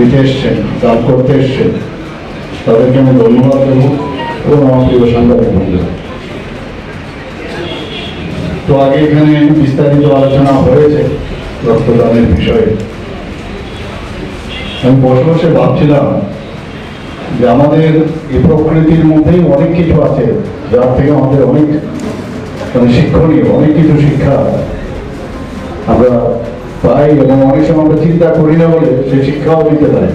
দিতে এসছেন দান করতে এসছেন। তাদেরকে আমি ধন্যবাদ দেবো এবং আমার প্রিয় সাংবাদিক বন্ধুরা। তো আগে এখানে বিস্তারিত আলোচনা হয়েছে রক্তদানের বিষয়ে। আমি বসে বসে ভাবছিলাম যে আমাদের এই প্রকৃতির মধ্যেই অনেক কিছু আছে, যার থেকে আমাদের অনেক মানে শিক্ষণীয়, অনেক কিছু শিক্ষা আমরা পাই এবং অনেক সময় আমরা চিন্তা করি না বলে সে শিক্ষাও দিতে পারে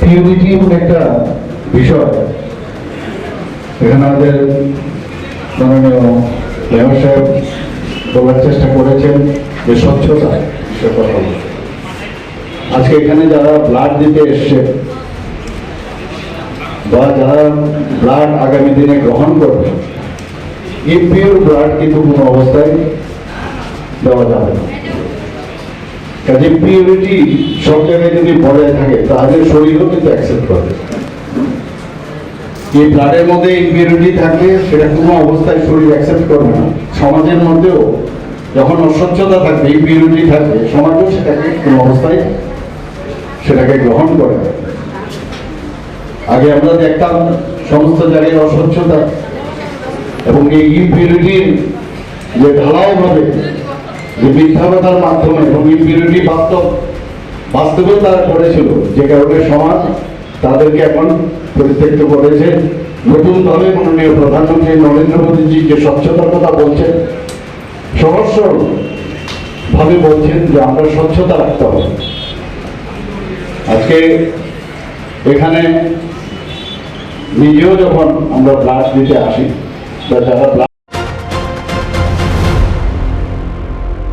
পিউরিটি এমন একটা বিষয় এখানে আমাদের মাননীয় সাহেব বলার চেষ্টা করেছেন যে স্বচ্ছতা সে কথা। আজকে এখানে যারা ব্লাড দিতে এসছে বা যারা ব্লাড আগামী দিনে গ্রহণ করবে ইম্পিওর ব্লাড কিন্তু কোনো অবস্থায় দেওয়া যাবে। কাজে যদি থাকে, তাহলে শরীরও কিন্তু অ্যাকসেপ্ট করবে। এই ব্লাডের মধ্যে সেটা কোনো অবস্থায় শরীর অ্যাকসেপ্ট করবে না। সমাজের মধ্যেও যখন অস্বচ্ছতা থাকবে ইম্পিউরিটি থাকবে, সমাজও সেটাকে কোনো অবস্থায় সেটাকে গ্রহণ করে। আগে আমরা দেখতাম সমস্ত জায়গায় অস্বচ্ছতা এবং এই ইম্পিউরিটির যে ঢালাইভাবে যে মিথ্যাবাতার মাধ্যমে এবং ইম্পিউরিটি বাস্তব বাস্তবে তারা করেছিল। যে কারণে সমাজ তাদেরকে এখন পরিত্যক্ত করেছে। নতুনভাবে মাননীয় প্রধানমন্ত্রী নরেন্দ্র মোদীজি যে স্বচ্ছতার কথা বলছেন সহজ সরল ভাবে বলছেন যে আমরা স্বচ্ছতা রাখতে হবে। আজকে এখানে নিজেও যখন আমরা ব্লাড দিতে আসি, বা যারা